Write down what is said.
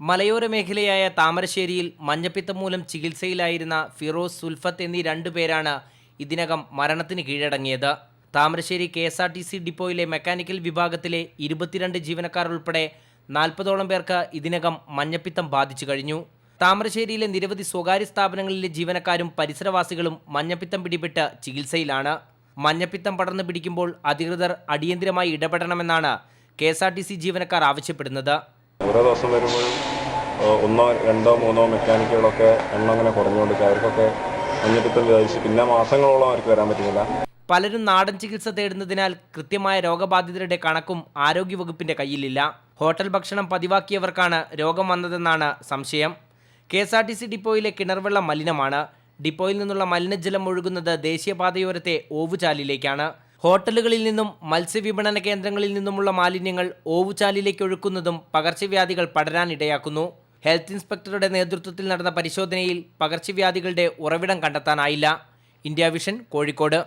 മലയോര മേഖലയായ താമരശ്ശേരിയിൽ മഞ്ഞപ്പിത്തം മൂലം ചികിത്സയിലായിരുന്ന ഫിറോസ് സുൽഫത്ത് എന്നീ രണ്ടു പേരാണ് ഇതിനകം മരണത്തിന് കീഴടങ്ങിയത്. Thamarassery K S R T C ഡിപ്പോയിലെ mechanical വിഭാഗത്തിലെ ഇരുപത്തിരണ്ട് ജീവനക്കാർ ഉൾപ്പെടെ നാൽപ്പതോളം പേർക്ക് ഇതിനകം മഞ്ഞപ്പിത്തം ബാധിച്ചു കഴിഞ്ഞു. താമരശ്ശേരിയിലെ നിരവധി സ്വകാര്യ സ്ഥാപനങ്ങളിലെ ജീവനക്കാരും പരിസരവാസികളും മഞ്ഞപ്പിത്തം പിടിപെട്ട് ചികിത്സയിലാണ്. മഞ്ഞപ്പിത്തം പടർന്നു പിടിക്കുമ്പോൾ അധികൃതർ അടിയന്തിരമായി ഇടപെടണമെന്നാണ് K S R T C ജീവനക്കാർ ആവശ്യപ്പെടുന്നത്. ഓരോ ദിവസം വരുമ്പോഴും ഒന്നോ രണ്ടോ മൂന്നോ മെക്കാനിക്കുകളൊക്കെ എണ്ണം അങ്ങനെ കുറഞ്ഞുകൊണ്ടിരിക്കുക അവർക്കൊക്കെ മഞ്ഞപ്പിത്തം വിചാരിച്ച് പിന്നെ മാസങ്ങളോളം അവർക്ക് വരാൻ പറ്റുന്നില്ല. പലരും നാടൻ ചികിത്സ തേടുന്നതിനാൽ കൃത്യമായ രോഗബാധിതരുടെ കണക്കും ആരോഗ്യവകുപ്പിന്റെ കയ്യിലില്ല. ഹോട്ടൽ ഭക്ഷണം പതിവാക്കിയവർക്കാണ് രോഗം വന്നതെന്നാണ് സംശയം. K S R T C ഡിപ്പോയിലെ കിണർവെള്ളം മലിനമാണ്. ഡിപ്പോയിൽ നിന്നുള്ള മലിനജലം ഒഴുകുന്നത് ദേശീയപാതയോരത്തെ ഓവുചാലിലേക്കാണ്. ഹോട്ടലുകളിൽ നിന്നും മത്സ്യവിപണന കേന്ദ്രങ്ങളിൽ നിന്നുമുള്ള മാലിന്യങ്ങൾ ഓവുചാലിലേക്ക് ഒഴുക്കുന്നതും പകർച്ചവ്യാധികൾ പടരാനിടയാക്കുന്നു ഹെൽത്ത് ഇൻസ്പെക്ടറുടെ നേതൃത്വത്തിൽ നടന്ന പരിശോധനയിൽ പകർച്ചവ്യാധികളുടെ ഉറവിടം കണ്ടെത്താനായില്ല. India vision Kozhikode.